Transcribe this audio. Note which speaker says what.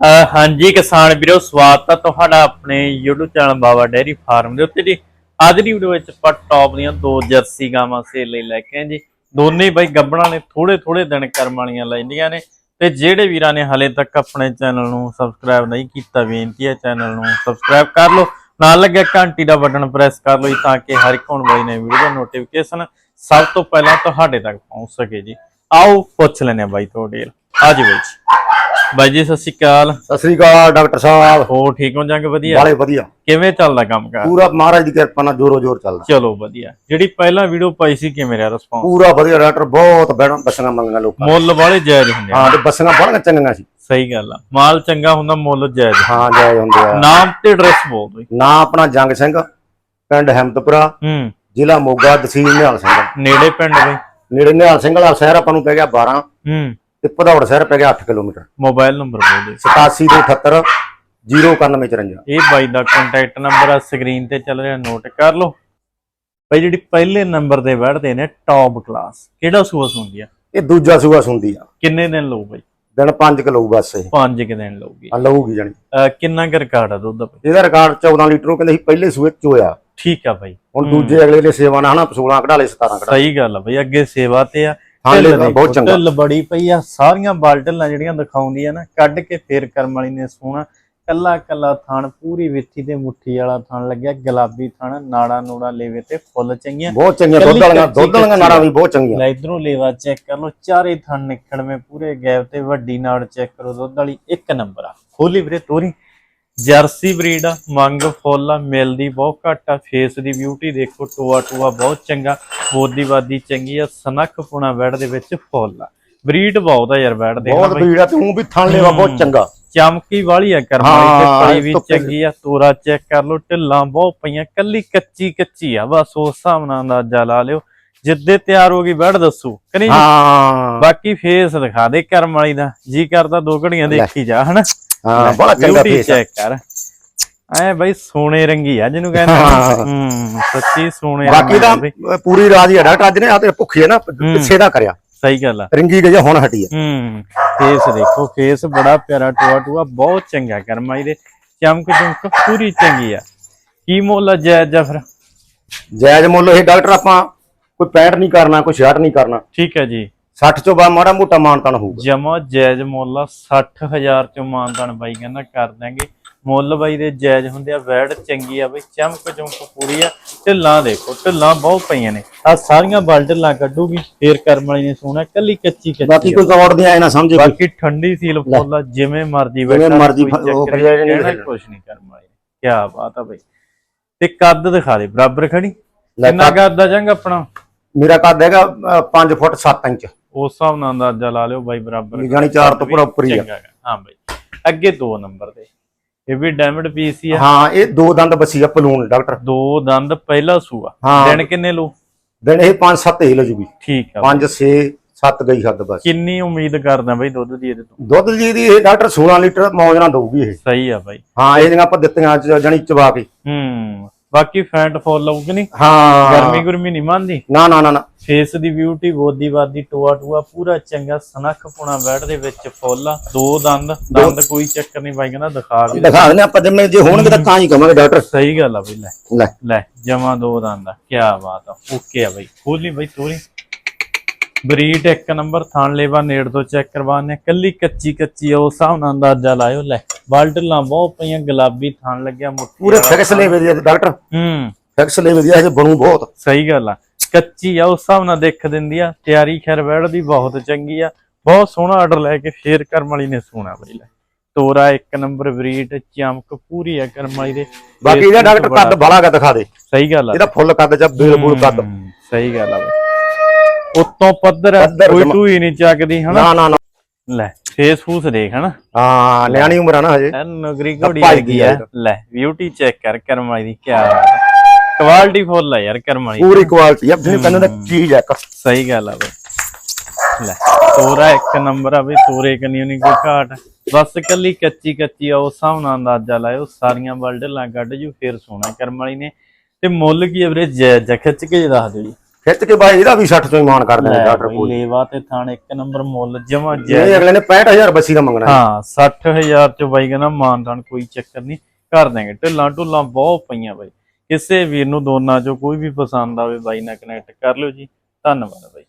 Speaker 1: ਹਾਂਜੀ ਕਿਸਾਨ ਵੀਰੋ, ਸਵਾਗਤ ਹੈ ਤੁਹਾਡਾ ਆਪਣੇ YouTube channel Baba dairy farm ਦੇ ਉੱਤੇ ਜੀ। ਅੱਜ ਦੀ ਵੀਡੀਓ ਵਿੱਚ ਆਪਾਂ ਟੌਪ ਦੀਆਂ ਦੋ ਜਰਸੀ ਗਾਵਾਂ ਸੇਲ ਲਈ ਲੈ ਕੇ ਆਏ ਜੀ। ਦੋਨੇ ਬਾਈ ਗੱਬਣਾ ਨੇ ਥੋੜੇ ਥੋੜੇ ਦਿਨ ਕਰਮ ਵਾਲੀਆਂ ਲੈਂਦੀਆਂ ਨੇ। ਤੇ ਜਿਹੜੇ ਵੀਰਾਂ ਨੇ ਹਲੇ ਤੱਕ ਆਪਣੇ ਚੈਨਲ ਨੂੰ ਸਬਸਕ੍ਰਾਈਬ ਨਹੀਂ ਕੀਤਾ, ਬੇਨਤੀ ਹੈ ਚੈਨਲ ਨੂੰ ਸਬਸਕ੍ਰਾਈਬ ਕਰ ਲਓ। ਨਾਲ ਲੱਗਿਆ ਘੰਟੀ ਦਾ ਬਟਨ ਪ੍ਰੈਸ ਕਰ ਲਓ ਜੀ, ਤਾਂ ਕਿ ਹਰ ਇੱਕ ਹੁਣ ਬਾਈ ਨੇ ਵੀਡੀਓ ਦਾ ਨੋਟੀਫਿਕੇਸ਼ਨ ਸਭ ਤੋਂ ਪਹਿਲਾਂ ਤੁਹਾਡੇ ਤੱਕ ਪਹੁੰਚ ਸਕੇ ਜੀ। ਆਓ ਪੁੱਛ ਲੈਨੇ ਆ ਬਾਈ ਤੁਹਾਡੇ ਆ ਜੀ ਬਾਈ ਜੀ। ਬਾਈ ਜੀ ਸਤਿ ਸ਼੍ਰੀ ਅਕਾਲ।
Speaker 2: ਸਤਿ ਸ੍ਰੀ ਅਕਾਲ ਡਾਕਟਰ ਸਾਹਿਬ।
Speaker 1: ਹੋ ਠੀਕ ਹੋ? ਜੰਗ ਵਧੀਆ?
Speaker 2: ਬਾਲੇ ਵਧੀਆ।
Speaker 1: ਕਿਵੇਂ ਚੱਲਦਾ ਕੰਮ ਕਾਰ
Speaker 2: ਪੂਰਾ ਮਹਾਰਾਜ ਦੀ ਕਿਰਪਾ ਨਾਲ ਜੋਰੋ ਜੋਰ ਚੱਲਦਾ।
Speaker 1: ਚਲੋ ਵਧੀਆ। ਜਿਹੜੀ ਪਹਿਲਾਂ ਵੀਡੀਓ ਪਾਈ ਸੀ ਕਿਵੇਂ ਰਿਹਾ ਰਿਸਪੌਂਸ
Speaker 2: ਪੂਰਾ ਵਧੀਆ ਡਾਕਟਰ ਬਹੁਤ ਬੈਠਾਂ ਬੱਸਾਂ ਮੰਗੀਆਂ ਲੋਕਾਂ।
Speaker 1: ਮੁੱਲ ਵਾਲੇ ਜਾਇਜ਼ ਹੁੰਦੇ
Speaker 2: ਹਾਂ ਤੇ ਬੱਸਾਂ ਬੜੀਆਂ ਚੰਗੀਆਂ ਸੀ।
Speaker 1: ਸਹੀ ਗੱਲ ਆ। ਮਾਲ ਚੰਗਾ ਹੁੰਦਾ ਮੁੱਲ ਜਾਇਜ਼
Speaker 2: ਹਾਂ ਜਾਇ ਹੁੰਦੇ ਆ।
Speaker 1: ਨਾਮ ਤੇ ਐਡਰੈਸ ਬੋਲ ਦਿਓ
Speaker 2: ਨਾਂ ਆਪਣਾ ਜੰਗ ਸਿੰਘ ਪਿੰਡ ਹਿੰਮਤਪੁਰਾ
Speaker 1: ਹੂੰ।
Speaker 2: ਜ਼ਿਲ੍ਹਾ ਮੋਗਾ ਤਹਿਸੀਲ ਨਿਹਾਲ ਸਿੰਘ।
Speaker 1: ਨੇੜੇ ਪਿੰਡ ਬਈ।
Speaker 2: ਨੇੜੇ ਨਿਹਾਲ ਸਿੰਘ ਵਾਲਾ ਸ਼ਹਿਰ ਆਪਾਂ ਨੂੰ ਪੈ ਗਿਆ 12
Speaker 1: ਹੂੰ।
Speaker 2: ਤੇ ਭਦੌੜ ਸ਼ਹਿਰ ਪੈ ਗਿਆ 8 ਕਿਲੋਮੀਟਰ।
Speaker 1: ਮੋਬਾਈਲ ਨੰਬਰ ਬੋਲ ਦਿਓ।
Speaker 2: 8778 09154
Speaker 1: ਇਹ ਬਾਈ ਦਾ ਕੰਟੈਕਟ ਨੰਬਰ ਆ ਸਕਰੀਨ ਤੇ ਚੱਲ ਰਿਹਾ ਨੋਟ ਕਰ ਲਓ। ਬਾਈ ਜਿਹੜੀ ਪਹਿਲੇ ਨੰਬਰ ਤੇ ਬੈਠਦੇ ਨੇ ਟੌਪ ਕਲਾਸ ਕਿਹੜਾ ਸੂਸ ਹੁੰਦੀ ਆ?
Speaker 2: ਇਹ ਦੂਜਾ ਸੂਆ ਸੁੰਦੀ ਆ।
Speaker 1: ਕਿੰਨੇ ਦਿਨ ਲਊ ਬਾਈ?
Speaker 2: ਦਿਨ 5 ਕਿਲੋ ਬਸ ਇਹ।
Speaker 1: 5 ਕਿ ਦਿਨ ਲਊਗੀ।
Speaker 2: ਆ ਲਊਗੀ ਜਾਣੀ।
Speaker 1: ਅਹ ਕਿੰਨਾ ਕੁ ਰਿਕਾਰਡ ਆ ਦੁੱਧ ਦਾ
Speaker 2: ਇਹਦਾ ਰਿਕਾਰਡ 14 ਲੀਟਰ ਉਹ ਕਹਿੰਦੇ ਸੀ ਪਹਿਲੇ ਸੂਏ ਚ ਹੋਇਆ।
Speaker 1: ਠੀਕ ਆ ਬਾਈ।
Speaker 2: ਹੁਣ ਦੂਜੇ ਅਗਲੇ ਦੇ ਸੇਵਾ ਨਾਲ ਹਨਾ 16 ਕਢਾ ਲਏ 17 ਕਢਾ
Speaker 1: ਸਹੀ ਗੱਲ ਆ ਬਈ ਅੱਗੇ ਸੇਵਾ ਤੇ ਆ। ਢਿੱਲ
Speaker 2: ਲੈ,
Speaker 1: ਦੇਖੋ,
Speaker 2: ਬਹੁਤ ਚੰਗਾ।
Speaker 1: ਢਿੱਲ ਬੜੀ ਪਈ ਆ ਸਾਰੀਆਂ ਬਾਲਟਲਾਂ ਜਿਹੜੀਆਂ ਦਿਖਾਉਂਦੀ ਆ ਨਾ ਕੱਢ ਕੇ ਫੇਰ ਕਰਮ ਵਾਲੀ ਨੇ ਸੋਹਣਾ ਕੱਲਾ ਕੱਲਾ ਥਣ ਪੂਰੀ ਵਿੱਥੀ ਤੇ ਮੁੱਠੀ ਵਾਲਾ ਥਣ ਲੱਗਿਆ ਗੁਲਾਬੀ ਥਣ ਨਾੜਾ ਨੂੜਾ ਲੇਵੇ ਤੇ ਫੁੱਲ ਚੰਗੀਆਂ।
Speaker 2: ਬਹੁਤ ਚੰਗੀਆਂ ਦੁੱਧ ਵਾਲੀਆਂ ਦੁੱਧ ਵਾਲੀਆਂ ਨਾੜਾਂ ਵੀ ਬਹੁਤ ਚੰਗੀਆਂ।
Speaker 1: ਲੈ ਇਧਰੋਂ ਲੇਵਾ ਚੈੱਕ ਕਰ ਲਓ ਚਾਰੇ ਥਣ ਨਿਕੜਵੇਂ ਪੂਰੇ ਗੈਪ ਤੇ ਵੱਡੀ ਨਾੜ ਚੈੱਕ ਕਰੋ ਦੁੱਧ ਵਾਲੀ ਇੱਕ ਨੰਬਰ ਆ। ਖੋਲੀ ਵੀਰੇ ਤੋਰੀ। ਜਰਸੀ ਬਰੀਡ ਆ ਮੰਗ ਫੁੱਲ ਆ ਮਿਲਦੀ ਬਹੁਤ ਘੱਟ ਆ ਫੇਸ ਦੀ ਬਿਊਟੀ ਦੇਖੋ ਟੋਆ ਟੋਆ ਬਹੁਤ ਚੰਗਾ ਬੋਦੀ ਬਾਦੀ ਚੰਗੀ ਆ ਸਨੱਖ ਪੁਣਾ ਬੈੜ ਦੇ ਵਿੱਚ ਫੁੱਲ ਆ। ਬਰੀਡ ਬਹੁਤ ਆ ਯਾਰ ਬੈੜ ਦੇ
Speaker 2: ਬਹੁਤ ਭੀੜ ਆ ਤੇ ਉਹ ਵੀ ਥਣ ਲੈਵਾ ਬਹੁਤ ਚੰਗਾ।
Speaker 1: ਚਮਕੀ ਵਾਲੀ ਆ ਕਰਮਾਈ ਤੇ ਪਲੀ ਵੀ ਚੰਗੀ ਆ ਤੋਰਾ ਚੈੱਕ ਕਰ ਲਓ ਢਿੱਲਾਂ ਬਹੁਤ ਪਈਆਂ ਕੱਲੀ ਕੱਚੀ ਕੱਚੀ ਆ ਬਸ ਉਸ ਹਿਸਾਬ ਨਾਲ ਅੰਦਾਜ਼ਾ ਲਾ ਲਿਓ। ਜਿੱਦੇ ਤਿਆਰ ਹੋ ਗਈ ਬੈੜ ਦੱਸੂ ਕਿ ਨਹੀਂ?
Speaker 2: ਹਾਂ।
Speaker 1: ਬਾਕੀ ਫੇਸ ਦਿਖਾ ਦੇ ਕਰਮ ਵਾਲੀ ਦਾ ਜੀ ਕਰਦਾ ਦੋ ਘੜੀਆਂ ਦੇਖੀ ਜਾ ਹਨਾ?
Speaker 2: ਹਾਂ ਬੜਾ ਚੰਗਾ ਫੇਸ
Speaker 1: ਚੈੱਕ ਕਰ। ਐ ਬਈ ਸੋਨੇ ਰੰਗੀ ਆ ਜਿਹਨੂੰ ਕਹਿੰਦੇ
Speaker 2: ਹਾਂ।
Speaker 1: ਸੱਚੀ ਸੋਨੇ
Speaker 2: ਬਾਕੀ
Speaker 1: ਆ
Speaker 2: ਦਾ। ਪੂਰੀ ਰਾਜ ਹੀ ਆ ਡਾਕਟਰ ਅੱਜ ਨੇ ਆ ਤੇ ਭੁੱਖੀ ਹੈ ਨਾ ਪਿੱਛੇ ਦਾ ਕਰਿਆ।
Speaker 1: ਸਹੀ ਗੱਲ ਆ।
Speaker 2: ਰਿੰਗੀ ਗਈ ਆ, ਹੁਣ ਹਟੀ ਆ।
Speaker 1: ਹੂੰ ਫੇਸ ਦੇਖੋ ਫੇਸ ਬੜਾ ਪਿਆਰਾ ਟੂਆ ਟੂਆ ਬਹੁਤ ਚੰਗਾ ਕਰਮ ਵਾਲੀ ਦੇ ਚਮਕ ਚਮਕ ਪੂਰੀ ਚੰਗੀ ਆ। ਕੀ ਮੁੱਲ ਆ ਜਾਇਜ਼ ਜਾਂ ਫਿਰ?
Speaker 2: ਜਾਇਜ਼ ਮੁੱਲ ਇਹ ਡਾਕਟਰ ਆਪਾਂ ਕੋਈ 65 ਨਹੀਂ ਕਰਨਾ ਕੋਈ 66 ਨਹੀਂ ਕਰਨਾ।
Speaker 1: ਠੀਕ ਹੈ ਜੀ।
Speaker 2: 60 ਚੋਂ ਬਾਅਦ ਮਾੜਾ ਮੋਟਾ ਮਾਨਤਾਨ ਹੋਊਗਾ।
Speaker 1: ਜਮਾ ਜਾਇਜ਼ ਮੁੱਲ ਆ 60000 ਚੋਂ ਮਾਨਦਾਨ ਬਾਈ ਕਹਿੰਦਾ ਕਰ ਦਾਂਗੇ ਮੁੱਲ ਬਾਈ ਦੇ ਜਾਇਜ਼ ਹੁੰਦੇ ਆ ਵੈੜ ਚੰਗੀ ਆ ਬਈ ਚਮਕ ਚਮਕ ਪੂਰੀ ਆ। ਢਿੱਲਾਂ ਦੇਖੋ ਢਿੱਲਾਂ ਬਹੁਤ ਪਈਆਂ ਨੇ। ਆ ਸਾਰੀਆਂ ਬਲ ਢਿੱਲਾਂ ਕੱਢੂਗੀ ਫੇਰ ਕਰਮ ਵਾਲੀ ਨੇ ਸੋਹਣਾ ਕੱਲੀ ਕੱਚੀ ਕੱਚੀ
Speaker 2: ਬਾਕੀ ਕੋਈ ਕਵੜ ਦੀ ਆਏ ਨਾ ਸਮਝੇ।
Speaker 1: ਬਾਕੀ ਠੰਡੀ ਸੀਲ ਫੁੱਲ ਆ ਜਿਵੇਂ ਮਰਜ਼ੀ
Speaker 2: ਜਿਵੇਂ
Speaker 1: ਬੈਠਾ
Speaker 2: ਮਰਜ਼ੀ
Speaker 1: ਕੋਈ
Speaker 2: ਫ- ਉਹ ਫਿਰ ਨਹੀਂ
Speaker 1: ਕਰਮ ਵਾਲੀ ਕੀ ਬਾਤ ਆ ਬਈ। ਤੇ ਕੱਦ ਦਿਖਾ ਦੇ ਬਰਾਬਰ ਖੜੀ? ਕਿੰਨਾ ਕੱਦ। ਆ ਜੰਗ ਆਪਣਾ?
Speaker 2: ਮੇਰਾ ਕੱਦ ਹੈਗਾ 5 ਫੁੱਟ 7 ਇੰਚ।
Speaker 1: ਉਸ ਹਿਸਾਬ ਨਾਲ ਅੰਦਾਜ਼ਾ ਲਾ ਲਿਓ ਬਾਈ ਬਰਾਬਰ
Speaker 2: ਜਾਣੀ ਚਾਰ ਤੋਂ ਪੂਰਾ ਉੱਪਰ ਹੀ ਆ।
Speaker 1: ਹਾਂ ਬਾਈ। ਅੱਗੇ ਦੋ ਨੰਬਰ ਤੇ। ਇਹ ਵੀ ਡੈਮਡ ਪੀਸ ਹੀ ਆ।
Speaker 2: ਹਾਂ ਇਹ ਦੋ ਦੰਦ ਬੱਸੀ ਆ ਪਲੂਨ ਡਾਕਟਰ।
Speaker 1: ਦੋ ਦੰਦ ਪਹਿਲਾ ਸੂਆ। ਦਿਨ ਕਿੰਨੇ ਲੋ
Speaker 2: ਦਿਨ ਇਹ 5 7 ਹੀ ਲਜੂਗੀ।
Speaker 1: ਠੀਕ ਆ।
Speaker 2: 5 6 7 ਗਈ ਹੱਦ ਬਸ।
Speaker 1: ਕਿੰਨੀ ਉਮੀਦ ਕਰਦਾ ਬਾਈ ਦੁੱਧ ਦੀ ਇਹਦੇ ਤੋਂ?
Speaker 2: ਦੁੱਧ ਜੀ ਦੀ ਇਹ ਡਾਕਟਰ 16 ਲੀਟਰ ਮੌਜ ਨਾਲ ਦਊਗੀ ਇਹ।
Speaker 1: ਸਹੀ ਆ ਬਾਈ।
Speaker 2: ਹਾਂ ਇਹ ਜਿਹੜੀਆਂ ਆਪਾਂ ਦਿੱਤੀਆਂ ਜਾਣੀ ਚਵਾ ਕੇ।
Speaker 1: ਹੂੰ। ਬਾਕੀ ਫੈਂਟ ਫੋਲ ਲਾਉਗੀ ਨਹੀਂ?
Speaker 2: ਹਾਂ।
Speaker 1: ਗਰਮੀ ਗੁਰਮੀ ਨਹੀਂ ਮੰਨਦੀ?
Speaker 2: ਨਾ ਨਾ ਨਾ ਨਾ।
Speaker 1: ਫੇਸ ਦੀ ਬਿਊਟੀ ਬੋਦੀ ਬਾਦੀ ਟੋਆ ਟੋਆ ਪੂਰਾ ਚੰਗਾ ਸਨੱਖ ਪੁਣਾ ਬੈਠ ਦੇ ਵਿੱਚ ਫੁੱਲ ਦੋ ਦੰਦ ਦੰਦ ਕੋਈ ਚੱਕਰ ਨਹੀਂ ਬਾਈ ਕਹਿੰਦਾ ਦਿਖਾ ਵੀ
Speaker 2: ਦਿਖਾ ਦਿੰਦੇ ਆਪਾਂ ਜਿਵੇਂ ਜੇ ਹੋਣਗੇ ਤਾਂ ਤਾਂ ਹੀ ਕਵਾਂਗੇ ਡਾਕਟਰ
Speaker 1: ਸਹੀ ਗੱਲ ਆ ਬਈ ਲੈ।
Speaker 2: ਲੈ।
Speaker 1: ਲੈ ਜਮਾ ਦੋ ਦੰਦ ਆ। ਕੀ ਬਾਤ ਆ। ਓਕੇ ਆ ਬਈ। ਖੋਲੀ ਬਈ ਤੋਰੀ। ਬਰੀਟ ਇੱਕ ਨੰਬਰ ਥਾਣ ਲੇਵਾ ਨੇੜ ਤੋਂ ਚੈੱਕ ਕਰਵਾਣੇ ਕੱਲੀ ਕੱਚੀ ਕੱਚੀ ਉਸ ਹਿਸਾਬ ਨਾਲ ਅੰਦਾਜ਼ਾ ਲਾਇਓ। ਲੈ ਬਾਲਟਲਾਂ ਬਹੁਤ ਪਈਆਂ ਗੁਲਾਬੀ ਥਾਣ ਲੱਗਿਆ ਮੁੱਠੀ
Speaker 2: ਪੂਰੇ। ਫਿਕਸ ਲੈਵੇ ਦੀ ਡਾਕਟਰ।
Speaker 1: ਹੂੰ।
Speaker 2: ਫਿਕਸ ਲੈਵੇ ਦੀ ਇਹ ਬਣੂ ਬਹੁਤ।
Speaker 1: ਸਹੀ ਗੱਲ ਆ। ਕੱਚੀ ਆ ਉਸ ਹਿਸਾਬ ਨਾਲ ਦੇਖ ਦਿੰਦੀ ਆ। ਤਿਆਰੀ ਖੈਰ ਵੈੜ ਦੀ ਬਹੁਤ ਚੰਗੀ ਆ। ਬਹੁਤ ਸੋਹਣਾ ਆਰਡਰ ਲੈ ਕੇ ਫੇਰ ਕਰਮ ਵਾਲੀ ਨੇ ਸੋਹਣਾ ਬਈ ਲੈ। ਤੋਰਾ ਇੱਕ ਨੰਬਰ ਬਰੀਟ ਚਮਕ ਪੂਰੀ ਆ ਕਰਮ ਵਾਲੀ ਦੇ।
Speaker 2: ਬਾਕੀ ਇਹਦਾ ਡਾਕਟਰ ਕੱਦ ਬਾਲਾ ਕਾ ਦਿਖਾ ਦੇ
Speaker 1: ਸਹੀ ਗੱਲ ਆ।
Speaker 2: ਇਹਦਾ ਫੁੱਲ ਕੱਦ ਚ ਬੇਲ ਬੂਲ ਕੱਦ।
Speaker 1: ਸਹੀ ਗੱਲ ਆ ਉੱਤੋਂ ਪੱਧਰ ਕੋਈ
Speaker 2: ਜਮਾਂ।
Speaker 1: ਟੂਈ ਨਹੀਂ ਚੱਕਦੀ ਹਨਾ?
Speaker 2: ਨਾ ਨਾ ਨਾ।
Speaker 1: ਲੈ ਫੇਸ ਫੂਸ ਦੇਖ ਹਨਾ?
Speaker 2: ਹਾਂ ਨਿਆਣੀ ਉਮਰ ਆ ਨਾ ਹਜੇ।
Speaker 1: ਐਨ ਨਗਰੀ ਘੋੜੀ
Speaker 2: ਦੀ
Speaker 1: ਆ। ਲੈ ਬਿਊਟੀ ਚੈੱਕ ਕਰ ਕਰਮ ਵਾਲੀ ਦੀ ਕੀ ਬਾਤ ਕੁਆਲਿਟੀ ਫੁੱਲ ਆ ਯਾਰ ਕਰਮ ਵਾਲੀ।
Speaker 2: ਪੂਰੀ ਕੁਆਲਿਟੀ ਆ। ਜਿਹਨੂੰ ਕਹਿੰਦੇ ਨੇ ਚੀਜ਼ ਆ ਇੱਕ।
Speaker 1: ਸਹੀ ਗੱਲ ਆ ਬਈ। ਲੈ ਤੋਰਾ ਇੱਕ ਨੰਬਰ ਆ ਬਈ ਤੋਰੇ ਕਨੀ ਨਹੀਂ ਕੋਈ ਘਾਟ। ਬਸ ਕੱਲੀ ਕੱਚੀ ਕੱਚੀ ਆ ਉਸ ਹਿਸਾਬ ਨਾਲ ਅੰਦਾਜ਼ਾ ਲਾਇਓ ਸਾਰੀਆਂ ਬਲਡਲਾਂ ਕੱਢ ਜੂ ਫੇਰ ਸੋਨਾ ਕਰਮ ਵਾਲੀ ਨੇ। ਤੇ ਮੁੱਲ ਕੀ ਐਵਰੇਜ ਜੈ ਖਿੱਚ ਕੇ ਦੱਸ ਦਿਓ ਜੀ।
Speaker 2: ਖਿੱਚ ਕੇ ਬਾਈ ਇਹਦਾ ਵੀ 60 ਤੋਂ ਹੀ ਮਾਨ ਕਰ ਦੇਣਾ
Speaker 1: ਲੈ
Speaker 2: ਡਾਕਟਰ ਕੋਲ।
Speaker 1: ਲੇਵਾ ਤੇ ਥਾਣ ਇੱਕ ਨੰਬਰ ਮੁੱਲ ਜਮਾ
Speaker 2: ਇਹ
Speaker 1: ਜਾਇਜ਼।
Speaker 2: ਅਗਲੇ ਨੇ 65000 ਬੱਸੀ ਦਾ ਮੰਗਣਾ ਹੈ।
Speaker 1: ਹਾਂ 60000 ਚ ਬਾਈ ਕਹਿੰਦਾ ਮਾਨਦਾਨ ਕੋਈ ਚੱਕਰ ਨਹੀਂ ਕਰ ਦਾਂਗੇ ਢਿੱਲਾਂ ਢੁੱਲਾਂ ਬਹੁਤ ਪਈਆਂ ਬਾਈ। ਕਿਸੇ ਵੀਰ ਨੂੰ ਦੋਨਾਂ ਚੋਂ ਕੋਈ ਵੀ ਪਸੰਦ ਆਵੇ ਬਾਈ ਨਾਲ ਕਨੈਕਟ ਕਰ ਲਿਓ ਜੀ। ਧੰਨਵਾਦ ਬਾਈ।